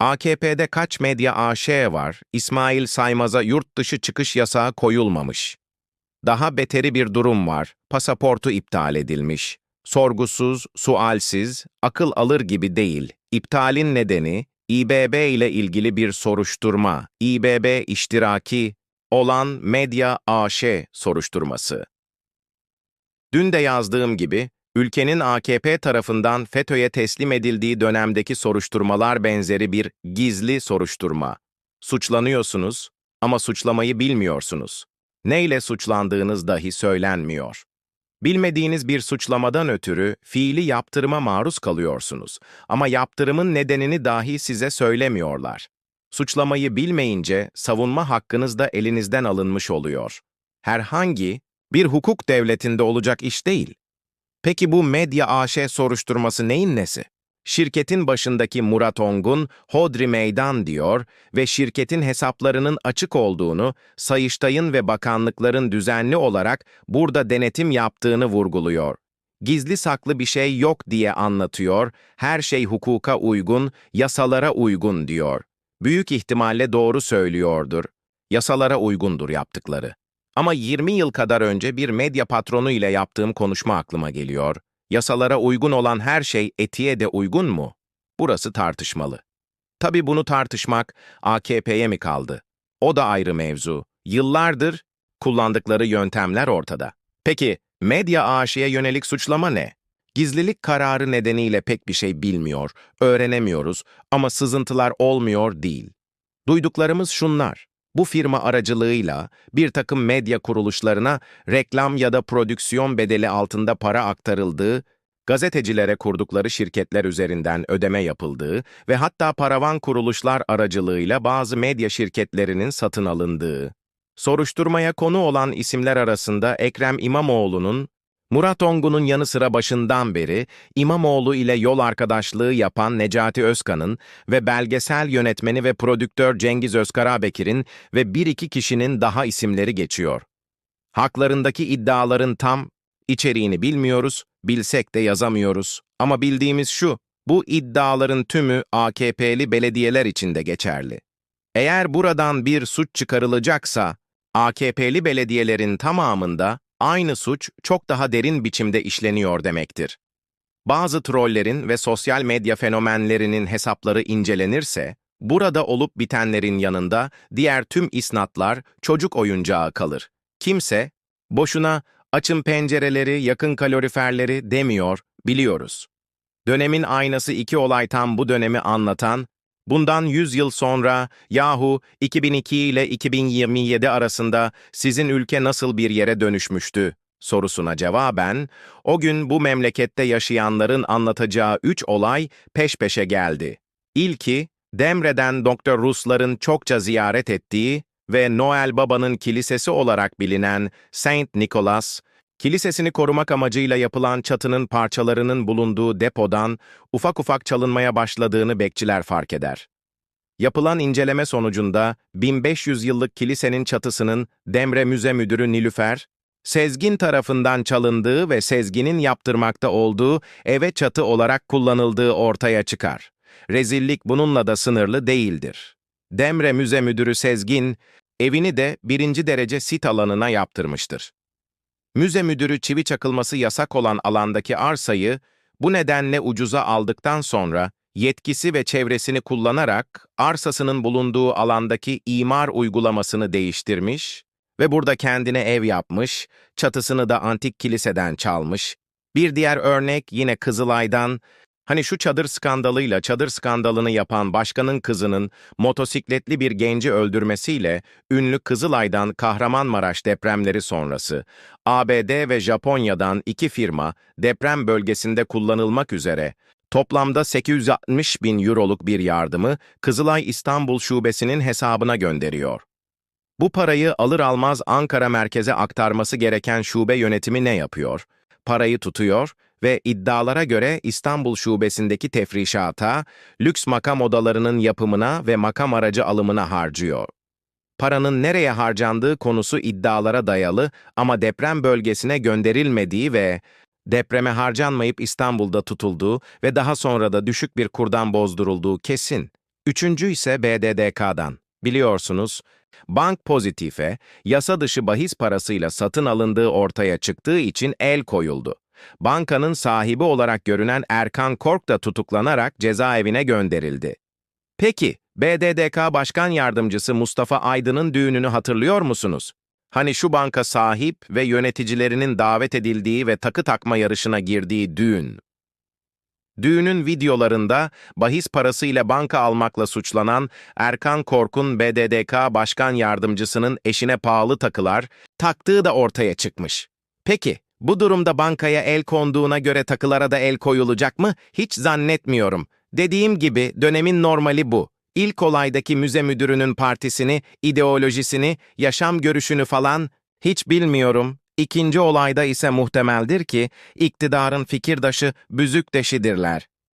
AKP'de kaç medya AŞ var, İsmail Saymaz'a yurt dışı çıkış yasağı koyulmamış. Daha beteri bir durum var, pasaportu iptal edilmiş. Sorgusuz, sualsiz, akıl alır gibi değil. İptalin nedeni, İBB ile ilgili bir soruşturma, İBB iştiraki olan Medya AŞ soruşturması. Dün de yazdığım gibi, ülkenin AKP tarafından FETÖ'ye teslim edildiği dönemdeki soruşturmalar benzeri bir gizli soruşturma. Suçlanıyorsunuz ama suçlamayı bilmiyorsunuz. Neyle suçlandığınız dahi söylenmiyor. Bilmediğiniz bir suçlamadan ötürü fiili yaptırıma maruz kalıyorsunuz ama yaptırımın nedenini dahi size söylemiyorlar. Suçlamayı bilmeyince savunma hakkınız da elinizden alınmış oluyor. Herhangi bir hukuk devletinde olacak iş değil. Peki bu medya AŞ soruşturması neyin nesi? Şirketin başındaki Murat Ongun, Hodri Meydan diyor ve şirketin hesaplarının açık olduğunu, Sayıştay'ın ve bakanlıkların düzenli olarak burada denetim yaptığını vurguluyor. Gizli saklı bir şey yok diye anlatıyor, her şey hukuka uygun, yasalara uygun diyor. Büyük ihtimalle doğru söylüyordur. Yasalara uygundur yaptıkları. Ama 20 yıl kadar önce bir medya patronu ile yaptığım konuşma aklıma geliyor. Yasalara uygun olan her şey etiğe de uygun mu? Burası tartışmalı. Tabii bunu tartışmak AKP'ye mi kaldı? O da ayrı mevzu. Yıllardır kullandıkları yöntemler ortada. Peki medya AŞ'ye yönelik suçlama ne? Gizlilik kararı nedeniyle pek bir şey bilmiyor, öğrenemiyoruz ama sızıntılar olmuyor değil. Duyduklarımız şunlar. Bu firma aracılığıyla bir takım medya kuruluşlarına reklam ya da prodüksiyon bedeli altında para aktarıldığı, gazetecilere kurdukları şirketler üzerinden ödeme yapıldığı ve hatta paravan kuruluşlar aracılığıyla bazı medya şirketlerinin satın alındığı. Soruşturmaya konu olan isimler arasında Ekrem İmamoğlu'nun Murat Ongun'un yanı sıra başından beri İmamoğlu ile yol arkadaşlığı yapan Necati Özkan'ın ve belgesel yönetmeni ve prodüktör Cengiz Özkarabekir'in ve bir iki kişinin daha isimleri geçiyor. Haklarındaki iddiaların tam içeriğini bilmiyoruz, bilsek de yazamıyoruz. Ama bildiğimiz şu, bu iddiaların tümü AKP'li belediyeler için de geçerli. Eğer buradan bir suç çıkarılacaksa, AKP'li belediyelerin tamamında aynı suç çok daha derin biçimde işleniyor demektir. Bazı trollerin ve sosyal medya fenomenlerinin hesapları incelenirse, burada olup bitenlerin yanında diğer tüm isnatlar çocuk oyuncağı kalır. Kimse, boşuna açın pencereleri, yakın kaloriferleri demiyor, biliyoruz. Dönemin aynası iki olay tam bu dönemi anlatan, bundan 100 yıl sonra yahu 2002 ile 2027 arasında sizin ülke nasıl bir yere dönüşmüştü sorusuna cevaben, o gün bu memlekette yaşayanların anlatacağı üç olay peş peşe geldi. İlki, Demre'den Doktor Rusların çokça ziyaret ettiği ve Noel Baba'nın kilisesi olarak bilinen Saint Nicholas, kilisesini korumak amacıyla yapılan çatının parçalarının bulunduğu depodan ufak ufak çalınmaya başladığını bekçiler fark eder. Yapılan inceleme sonucunda 1500 yıllık kilisenin çatısının Demre Müze Müdürü Nilüfer, Sezgin tarafından çalındığı ve Sezgin'in yaptırmakta olduğu eve çatı olarak kullanıldığı ortaya çıkar. Rezillik bununla da sınırlı değildir. Demre Müze Müdürü Sezgin, evini de birinci derece sit alanına yaptırmıştır. Müze müdürü çivi çakılması yasak olan alandaki arsayı bu nedenle ucuza aldıktan sonra yetkisi ve çevresini kullanarak arsasının bulunduğu alandaki imar uygulamasını değiştirmiş ve burada kendine ev yapmış, çatısını da antik kiliseden çalmış. Bir diğer örnek yine Kızılay'dan, hani şu çadır skandalıyla çadır skandalını yapan başkanın kızının motosikletli bir genci öldürmesiyle ünlü Kızılay'dan Kahramanmaraş depremleri sonrası, ABD ve Japonya'dan iki firma deprem bölgesinde kullanılmak üzere toplamda 860 bin euroluk bir yardımı Kızılay İstanbul Şubesi'nin hesabına gönderiyor. Bu parayı alır almaz Ankara merkeze aktarması gereken şube yönetimi ne yapıyor? Parayı tutuyor ve iddialara göre İstanbul şubesindeki tefrişata, lüks makam odalarının yapımına ve makam aracı alımına harcıyor. Paranın nereye harcandığı konusu iddialara dayalı ama deprem bölgesine gönderilmediği ve depreme harcanmayıp İstanbul'da tutulduğu ve daha sonra da düşük bir kurdan bozdurulduğu kesin. Üçüncü ise BDDK'dan. Biliyorsunuz, bank pozitife, yasa dışı bahis parasıyla satın alındığı ortaya çıktığı için el koyuldu. Bankanın sahibi olarak görünen Erkan Kork da tutuklanarak cezaevine gönderildi. Peki, BDDK Başkan Yardımcısı Mustafa Aydın'ın düğününü hatırlıyor musunuz? Hani şu banka sahip ve yöneticilerinin davet edildiği ve takı takma yarışına girdiği düğün. Düğünün videolarında bahis parasıyla banka almakla suçlanan Erkan Kork'un BDDK Başkan Yardımcısının eşine pahalı takılar taktığı da ortaya çıkmış. Peki, bu durumda bankaya el konduğuna göre takılara da el koyulacak mı? Hiç zannetmiyorum. Dediğim gibi dönemin normali bu. İlk olaydaki müze müdürünün partisini, ideolojisini, yaşam görüşünü falan hiç bilmiyorum. İkinci olayda ise muhtemeldir ki iktidarın fikirdaşı büzükdeşidirler.